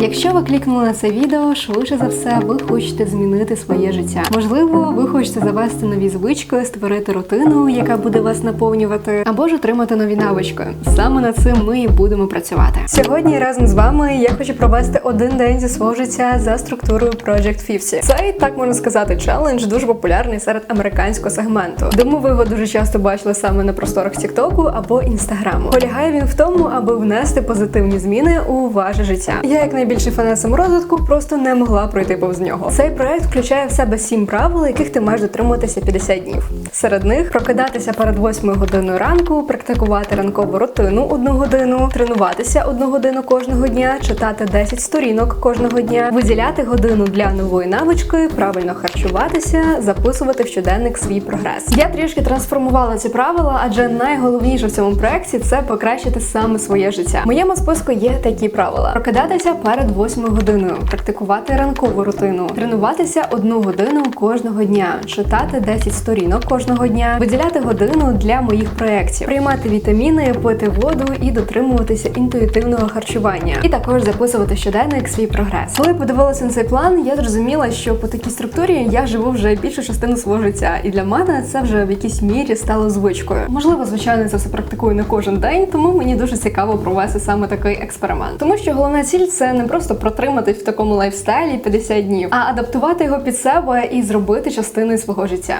Якщо ви клікнули на це відео, швидше за все, ви хочете змінити своє життя. Можливо, ви хочете завести нові звички, створити рутину, яка буде вас наповнювати, або ж отримати нові навички. Саме над цим ми і будемо працювати. Сьогодні разом з вами я хочу провести один день зі свого життя за структурою Project 50. Цей так можна сказати челендж дуже популярний серед американського сегменту. Думаю, ви його дуже часто бачили саме на просторах Тіктоку або Інстаграму. Полягає він в тому, аби внести позитивні зміни у ваше життя. Я, як найбільший фанат саморозвитку, просто не могла пройти повз нього. Цей проект включає в себе сім правил, яких ти маєш дотримуватися 50 днів. Серед них прокидатися перед 8 годиною ранку, практикувати ранкову рутину одну годину, тренуватися одну годину кожного дня, читати 10 сторінок кожного дня, виділяти годину для нової навички, правильно харчуватися, записувати в щоденник свій прогрес. Я трішки трансформувала ці правила, адже найголовніше в цьому проекті це покращити саме своє життя. В моєму списку є такі правила: прокидатися перед 8 годиною, практикувати ранкову рутину, тренуватися одну годину кожного дня, читати 10 сторінок кожного дня, виділяти годину для моїх проєктів, приймати вітаміни, пити воду і дотримуватися інтуїтивного харчування, і також записувати щоденник свій прогрес. Коли подивилася на цей план, я зрозуміла, що по такій структурі я живу вже більшу частину свого життя, і для мене це вже в якійсь мірі стало звичкою. Можливо, звичайно, це все практикую не кожен день, тому мені дуже цікаво провести саме такий експеримент. Тому що головна ціль це не просто протриматись в такому лайфстайлі 50 днів, а адаптувати його під себе і зробити частиною свого життя.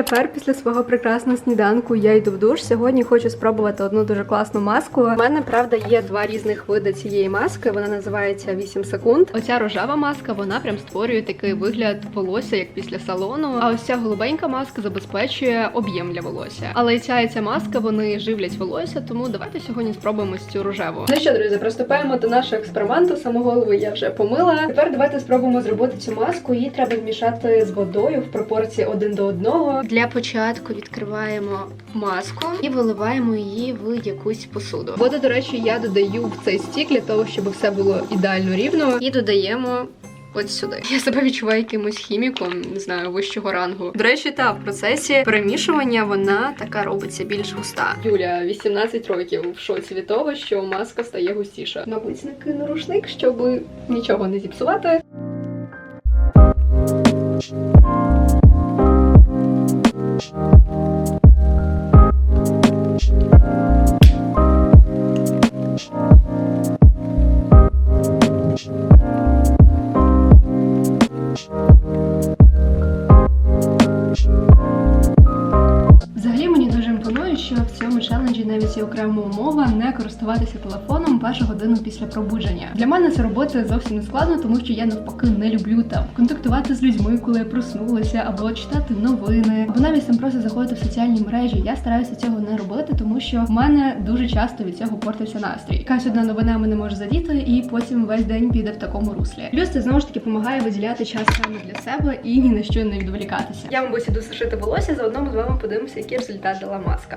Тепер після свого прекрасного сніданку я йду в душ. Сьогодні хочу спробувати одну дуже класну маску. У мене правда є два різних види цієї маски. Вона називається 8 секунд. Оця рожева маска, вона прям створює такий вигляд волосся, як після салону. А ось ця голубенька маска забезпечує об'єм для волосся. Але ця і ця маска вони живлять волосся, тому давайте сьогодні спробуємо цю рожеву. Ну що, друзі, приступаємо до нашого експерименту. Самоголову я вже помила. Тепер давайте спробуємо зробити цю маску. Її треба змішати з водою в пропорції один до одного. Для початку відкриваємо маску і виливаємо її в якусь посуду. Воду, до речі, я додаю в цей стік для того, щоб все було ідеально рівно. І додаємо. От сюди я себе відчуваю якимось хіміком, не знаю, вищого рангу. До речі, та в процесі перемішування вона така робиться більш густа. Юля, 18 років в шоці від того, що маска стає густіша. Мабуть, накину рушник, щоб нічого не зіпсувати. Thank you. Першу годину після пробудження. Для мене це робити зовсім не складно, тому що я навпаки не люблю там контактувати з людьми, коли я проснулася, або читати новини, або навіть там просто заходити в соціальні мережі. Я стараюся цього не робити, тому що в мене дуже часто від цього портився настрій. Якась одна новина мене може задіти, і потім весь день піде в такому руслі. Плюс це знову ж таки допомагає виділяти час саме для себе і ні на що не відволікатися. Я, мабуть, іду сушити волосся, заодно ми з вами подивимося, який результат дала маска.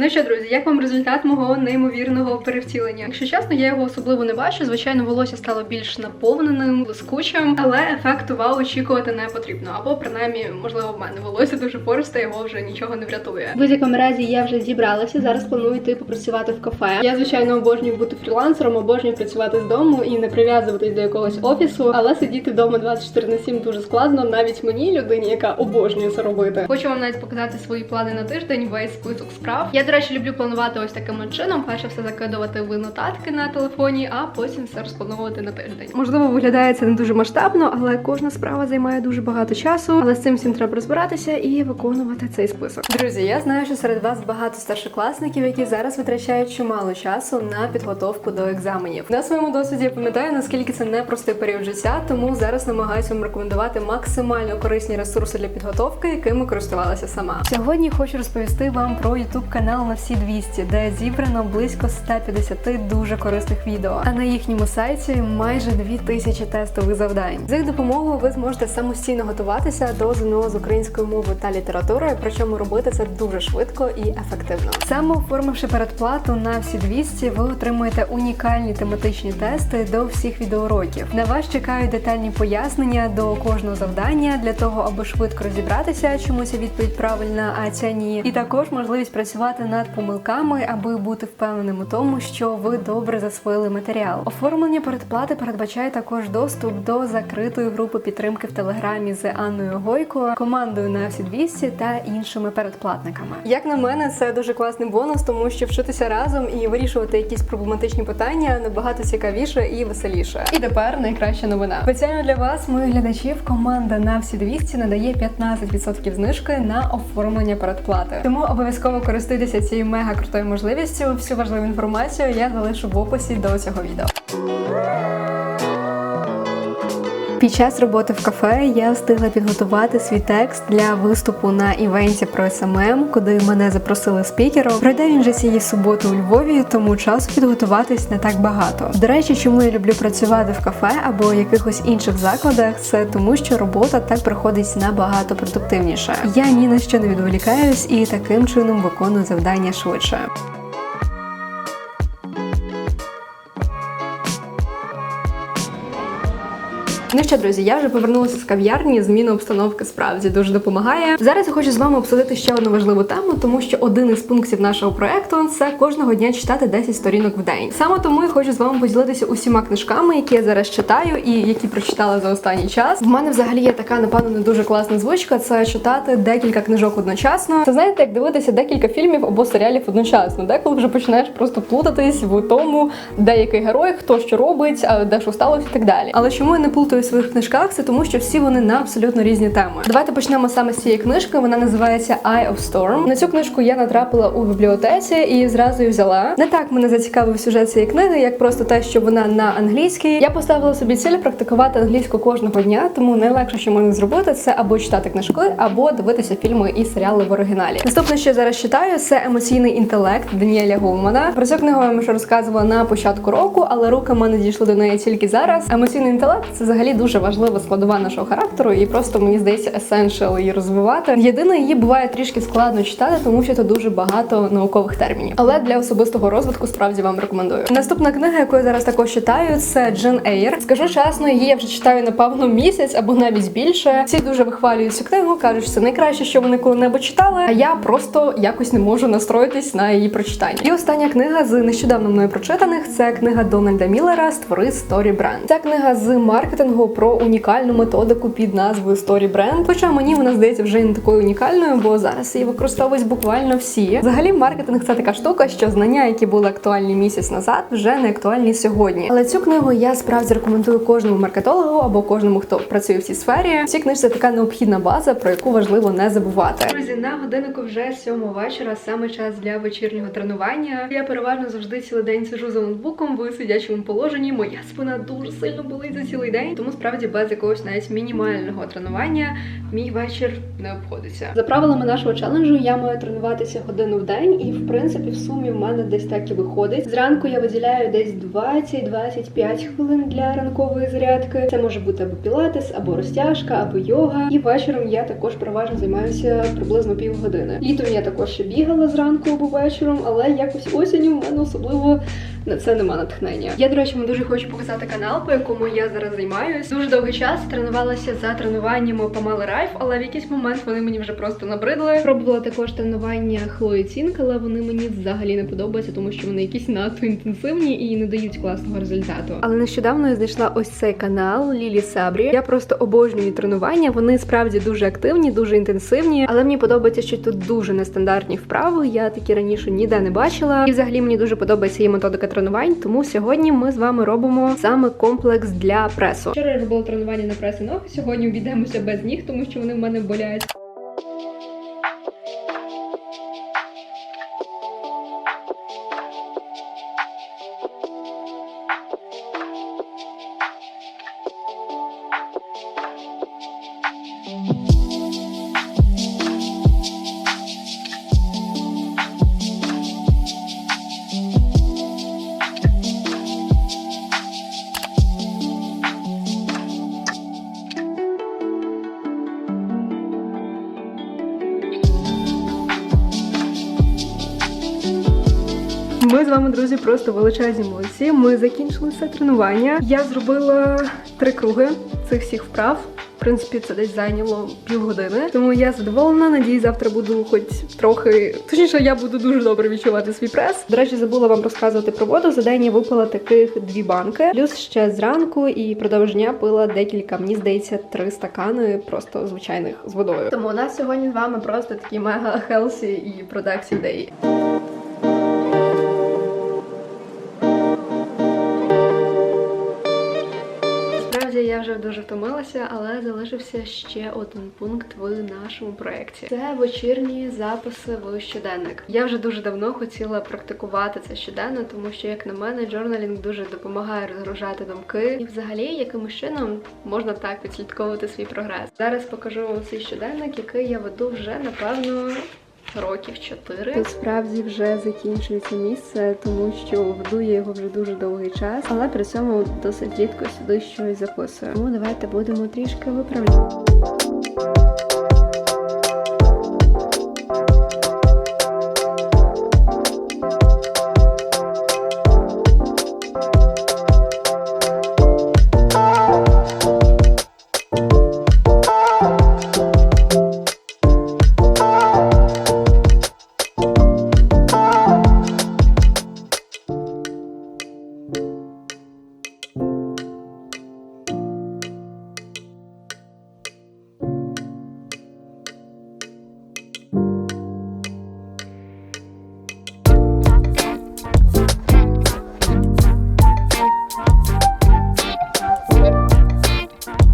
Ну що, друзі, як вам результат мого неймовірного перевтілення? Якщо чесно, я його особливо не бачу. Звичайно, волосся стало більш наповненим, блискучим, але ефекту вау очікувати не потрібно. Або принаймні, можливо, в мене волосся дуже пористе, його вже нічого не врятує. В будь-якому разі я вже зібралася. Зараз планую йти попрацювати в кафе. Я звичайно обожнюю бути фрілансером, обожнюю працювати з дому і не прив'язуватись до якогось офісу, але сидіти вдома 24 на 7 дуже складно, навіть мені, людині, яка обожнює це робити. Хочу вам навіть показати свої плани на тиждень, весь список справ. Я до речі, люблю планувати ось таким чином. Перше все закидувати в нотатки на телефоні, а потім все розплановувати на тиждень. Можливо, виглядає це не дуже масштабно, але кожна справа займає дуже багато часу. Але з цим всім треба розбиратися і виконувати цей список. Друзі, я знаю, що серед вас багато старшокласників, які зараз витрачають чимало часу на підготовку до екзаменів. На своєму досвіді я пам'ятаю, наскільки це непростий період життя, тому зараз намагаюся вам рекомендувати максимально корисні ресурси для підготовки, якими користувалася сама. Сьогодні хочу розповісти вам про YouTube канал на всі 200, де зібрано близько 150 дуже корисних відео. А на їхньому сайті майже 2000 тестових завдань. З їх допомогою ви зможете самостійно готуватися до ЗНО з української мови та літератури, причому робити це дуже швидко і ефективно. Саме оформивши передплату на всі 200, ви отримуєте унікальні тематичні тести до всіх відеоуроків. На вас чекають детальні пояснення до кожного завдання для того, аби швидко розібратися, чому ця відповідь правильна, а ця ні. І також можливість працювати над помилками, аби бути впевненим у тому, що ви добре засвоїли матеріал. Оформлення передплати передбачає також доступ до закритої групи підтримки в телеграмі з Анною Гойко, командою на всі 200 та іншими передплатниками. Як на мене, це дуже класний бонус, тому що вчитися разом і вирішувати якісь проблематичні питання набагато цікавіше і веселіше. І тепер найкраща новина. Спеціально для вас, моїх глядачів, команда на всі 200 надає 15% знижки на оформлення передплати. Тому обов'язково користуйтеся цією мега крутою можливістю. Всю важливу інформацію я залишу в описі до цього відео. Під час роботи в кафе я встигла підготувати свій текст для виступу на івенті про СММ, куди мене запросили спікером. Пройде він вже цієї суботи у Львові, тому часу підготуватись не так багато. До речі, чому я люблю працювати в кафе або якихось інших закладах, це тому, що робота так проходить набагато продуктивніше. Я ні на що не відволікаюсь і таким чином виконую завдання швидше. Ну що, друзі, я вже повернулася з кав'ярні. Зміна обстановки справді дуже допомагає. Зараз я хочу з вами обсудити ще одну важливу тему, тому що один із пунктів нашого проекту це кожного дня читати 10 сторінок в день. Саме тому я хочу з вами поділитися усіма книжками, які я зараз читаю і які прочитала за останній час. В мене взагалі є така, напевно, не дуже класна звичка. Це читати декілька книжок одночасно. Це знаєте, як дивитися декілька фільмів або серіалів одночасно. Деколи вже починаєш просто плутатись в тому, де який герой, хто що робить, де що сталося і так далі. Але чому я не плутаю своїх книжках? Це тому, що всі вони на абсолютно різні теми. Давайте почнемо саме з цієї книжки. Вона називається Eye of Storm. На цю книжку я натрапила у бібліотеці і зразу її взяла. Не так мене зацікавив сюжет цієї книги, як просто те, що вона на англійській. Я поставила собі ціль практикувати англійську кожного дня, тому найлегше, що можна зробити, це або читати книжки, або дивитися фільми і серіали в оригіналі. Наступне, що я зараз читаю, це емоційний інтелект Даніеля Гулмана. Про цю книгу я вам вже розказувала на початку року, але руки в мене дійшли до неї тільки зараз. Емоційний інтелект це взагалі дуже важлива складова нашого характеру, і просто мені здається есеншал її розвивати. Єдине, її буває трішки складно читати, тому що це дуже багато наукових термінів. Але для особистого розвитку справді вам рекомендую. Наступна книга, яку я зараз також читаю, це Джен Ейр. Скажу чесно, її я вже читаю напевно місяць або навіть більше. Всі дуже вихвалюють цю книгу, кажуть, що це найкраще, що вони коли-небудь читали. А я просто якось не можу настроїтись на її прочитання. І остання книга з нещодавно мною прочитаних це книга Дональда Міллера Створи сторі бренд. Ця книга з маркетингу про унікальну методику під назвою Story Brand. Хоча мені вона здається вже не такою унікальною, бо зараз її використовують буквально всі. Взагалі, маркетинг це така штука, що знання, які були актуальні місяць назад, вже не актуальні сьогодні. Але цю книгу я справді рекомендую кожному маркетологу або кожному, хто працює в цій сфері. В цій книжці така необхідна база, про яку важливо не забувати. Друзі, на годиннику вже сьома вечора, саме час для вечірнього тренування. Я переважно завжди цілий день сижу за ноутбуком в сидячому положенні. Моя спина дуже сильно болить за цілий день, тому справді без якогось навіть мінімального тренування мій вечір не обходиться. За правилами нашого челенджу я маю тренуватися годину в день, і в принципі в сумі в мене десь так і виходить. Зранку я виділяю десь 20-25 хвилин для ранкової зарядки. Це може бути або пілатес, або розтяжка, або йога. І вечором я також переважно займаюся приблизно півгодини. Літом я також ще бігала зранку або вечором, але якось осінню в мене особливо на це нема натхнення. Я, до речі, вам дуже хочу показати канал, по якому я зараз займаюсь. Тренуюсь. Дуже довгий час тренувалася за тренуваннями Памели Райф, але в якийсь момент вони мені вже просто набридли. Пробувала також тренування Хлої Цінк, але вони мені взагалі не подобаються, тому що вони якісь надто інтенсивні і не дають класного результату. Але нещодавно я знайшла ось цей канал Лілі Сабрі. Я просто обожнюю тренування. Вони справді дуже активні, дуже інтенсивні. Але мені подобається, що тут дуже нестандартні вправи. Я такі раніше ніде не бачила. І взагалі мені дуже подобається її методика тренувань. Тому сьогодні ми з вами робимо саме комплекс для пресу. Вчора я робила тренування на прес ноги. Сьогодні обійдемося без ніг, тому що вони в мене болять. Ми з вами, друзі, просто величезні молодці. Ми закінчили все тренування. Я зробила три круги цих всіх вправ. В принципі, це десь зайняло півгодини. Тому я задоволена. Надію, завтра буду хоч трохи. Точніше, я буду дуже добре відчувати свій прес. До речі, забула вам розказувати про воду. За день я випила таких дві банки. Плюс ще зранку і продовж дня пила декілька, мені здається, три стакани просто звичайних з водою. Тому у нас сьогодні з вами просто такий мега хелсі і продакцій дей. Я вже дуже втомилася, але залишився ще один пункт в нашому проєкті. Це вечірні записи в щоденник. Я вже дуже давно хотіла практикувати це щоденно, тому що, як на мене, джорналінг дуже допомагає розгружати думки, і взагалі якимось чином можна так відслідковувати свій прогрес. Зараз покажу вам свій щоденник, який я веду вже напевно. Років чотири Тут справді вже закінчується місце, тому що веду його вже дуже довгий час, але при цьому досить рідко сюди щось записую. Тому давайте будемо трішки виправляти.